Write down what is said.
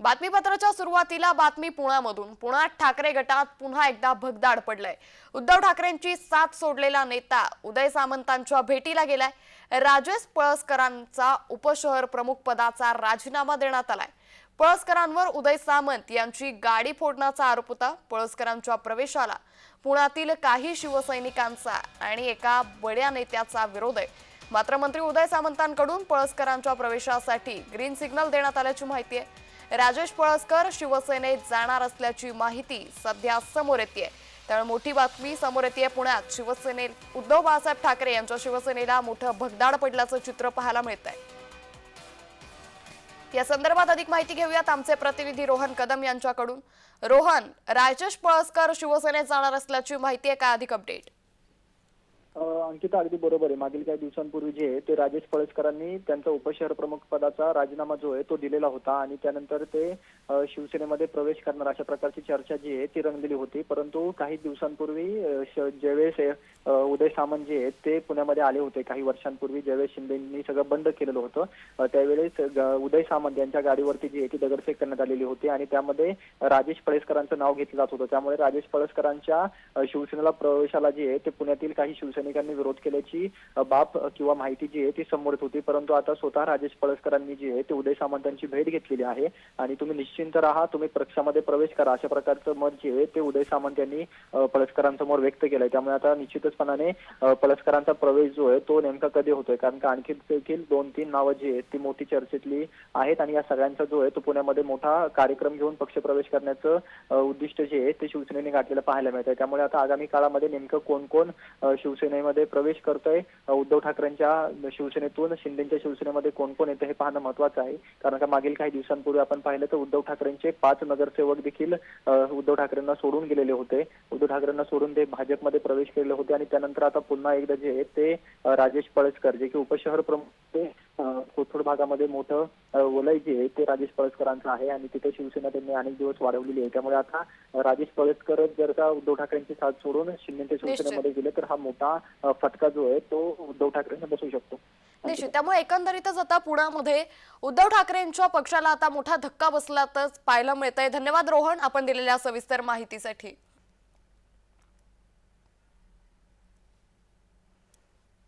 बातमीपत्राच्या सुरुवातीला बातमी पुण्यामधून. पुण्यात ठाकरे गटात पुन्हा एकदा भगदाड पडलंय. उद्धव ठाकरेंची साथ सोडलेला नेता उदय सामंतांच्या भेटीला गेलाय. राजेश पळसकरांचा उपशहर प्रमुख पदाचा राजीनामा देण्यात आलाय. पळसकरांवर उदय सामंत यांची गाडी फोडण्याचा आरोप होता पळसकरांच्या प्रवेशाला. पुण्यातील काही शिवसैनिकांचा आणि एका बड्या नेत्याचा विरोध आहे. मात्र मंत्री उदय सामंतांकडून पळसकरांच्या प्रवेशासाठी ग्रीन सिग्नल देण्यात आल्याची माहिती आहे. राजेश पळसकर शिवसेनेत जाणार असल्याची माहिती सध्या समोर येते त्यामुळे मोठी बातमी समोर येते पुण्यात. शिवसेनेत उद्धव बाळासाहेब ठाकरे यांच्या शिवसेनेला मोठं भगदाड पडल्याचं चित्र पाहायला मिळत आहे या संदर्भात अधिक माहिती घेऊयात आमचे प्रतिनिधी रोहन कदम यांच्याकडून. रोहन राजेश पळसकर शिवसेनेत जाणार असल्याची माहिती आहे. का अधिक अपडेट अंकिता अगदी बरोबर आहे. मागील काही दिवसांपूर्वी जे ते राजेश पळसकरांनी त्यांचा उपशहर प्रमुख पदाचा राजीनामा जो आहे तो दिलेला होता आणि त्यानंतर ते शिवसेनेमध्ये प्रवेश करणार अशा प्रकारची चर्चा जी आहे ती रंगलेली होती. परंतु काही दिवसांपूर्वी ज्यावेळेस उदय सामंत जे आहेत ते पुण्यामध्ये आले होते काही वर्षांपूर्वी ज्यावेळेस शिंदेंनी सगळं बंद केलेलं होतं. त्यावेळेस उदय सामंत यांच्या गाडीवरती जी आहे ती दगडफेक करण्यात आलेली होती आणि त्यामध्ये राजेश पळसकरांचं नाव घेतलं जात होतं. त्यामुळे राजेश पळसकरांच्या शिवसेनेला प्रवेशाला जे आहे ते पुण्यातील काही शिवसैनिकांनी विरोध केल्याची बाब किंवा माहिती जी आहे ती समोर येत होती. परंतु आता स्वतः राजेश पळसकरांनी जी आहे ते उदय सामंतांची भेट घेतलेली आहे. आणि तुम्ही निश्चिंत राहा तुम्ही पक्षामध्ये प्रवेश करा. अशा प्रकारचं मत जे आहे ते उदय सामंत यांनी पळसकरांसमोर व्यक्त केलंय. त्यामुळे आता निश्चितचपणाने पळसकरांचा प्रवेश जो आहे तो नेमका कधी होतोय? कारण का आणखी देखील दोन तीन नावं जी आहेत ती मोठी चर्चेतली आहेत आणि या सगळ्यांचा जो आहे तो पुण्यामध्ये मोठा कार्यक्रम घेऊन पक्षप्रवेश करण्याचं उद्दिष्ट जे आहे ते शिवसेनेने गाठलेलं पाहायला मिळत आहे त्यामुळे आता आगामी काळामध्ये नेमकं कोण कोण शिवसेना शिवसेनेमध्ये प्रवेश करतोय. उद्धव ठाकरेंच्या शिवसेनेतून शिंदेच्या शिवसेनेमध्ये कोण कोण येतं हे पाहणं महत्वाचं आहे. कारण का मागील काही दिवसांपूर्वी आपण पाहिलं तर उद्धव ठाकरेंचे पाच नगरसेवक देखील उद्धव ठाकरेंना सोडून गेलेले होते. उद्धव ठाकरेंना सोडून ते भाजपमध्ये प्रवेश केलेले होते आणि त्यानंतर आता पुन्हा एकदा जे ते राजेश पळसकर जे की उपशहर प्रमुख कोथरूड भागामध्ये मोठं वलय जे आहे ते राजेश पळसकरांचं आहे आणि तिथे शिवसेना त्यांनी अनेक दिवस वाढवलेली आहे. त्यामुळे आता राजेश पळसकर जर का उद्धव ठाकरेंची साथ सोडून शिंदेच्या शिवसेनेमध्ये गेले तर हा मोठा फटका जो आहे तो उद्धव ठाकरेंना बसू शकतो. निश्चित. त्यामुळे एकंदरीतच आता पुण्यामध्ये उद्धव ठाकरेंच्या पक्षाला आता मोठा धक्का बसल्यातच पाहायला मिळतंय. धन्यवाद रोहन आपण दिलेल्या सविस्तर माहितीसाठी.